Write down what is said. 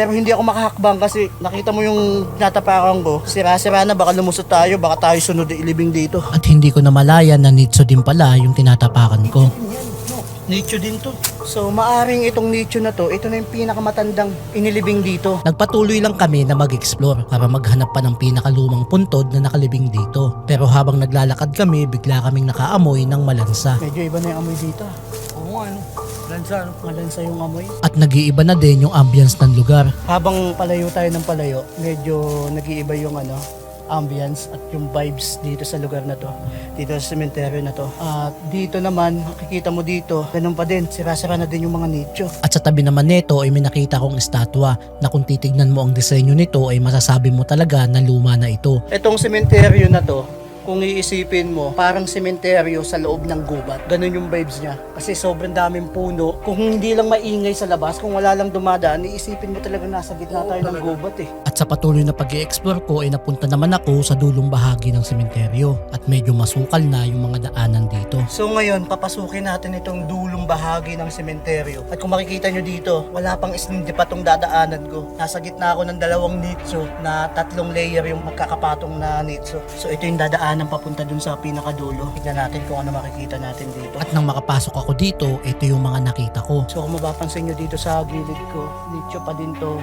Pero hindi ako makahakbang kasi nakita mo yung natapakan ko. Sira-sira na, baka lumusot tayo, baka tayo sunod ilibing dito. At hindi ko na malaya na nitso din pala yung tinatapakan ko. Nicho din to. So maaring itong nicho na to, ito na yung pinakamatandang inilibing dito. Nagpatuloy lang kami na mag-explore para maghanap pa ng pinakalumang puntod na nakalibing dito. Pero habang naglalakad kami, bigla kaming nakaamoy ng malansa. Medyo iba na yung amoy dito. Oo ano. Lansa, ano? Malansa yung amoy. At nag-iiba na din yung ambience ng lugar. Habang palayo tayo ng palayo, medyo nag-iiba yung ano, ambience at yung vibes dito sa lugar na to. Dito sa cemetery na to. At dito naman, makikita mo dito, ganun pa din, sira-sira na din yung mga nicho. At sa tabi naman nito ay may nakita kong estatwa na kung titignan mo ang disenyo nito ay masasabi mo talaga na luma na ito. Itong sementeryo na to, kung iisipin mo, parang sementeryo sa loob ng gubat. Ganun yung vibes niya. Kasi sobrang daming puno. Kung hindi lang maingay sa labas, kung wala lang dumadaan, iisipin mo talaga nasa gitna tayo ng gubat eh. At sa patuloy na pag explore ko ay napunta naman ako sa dulong bahagi ng sementeryo at medyo masukal na yung mga daanan dito. So ngayon, papasukin natin itong dulong bahagi ng sementeryo. At kung makikita nyo dito, wala pang isnindi pa tong dadaanan ko. Nasa gitna ako ng dalawang nicho na tatlong layer yung magkakapatong na nicho. So ito yung dadaanan papunta dun sa pinakadulo. Tignan natin kung ano makikita natin dito. At nang makapasok ako dito, ito yung mga nakita ko. So kung mapapansin nyo dito sa gilid ko, nicho pa din to.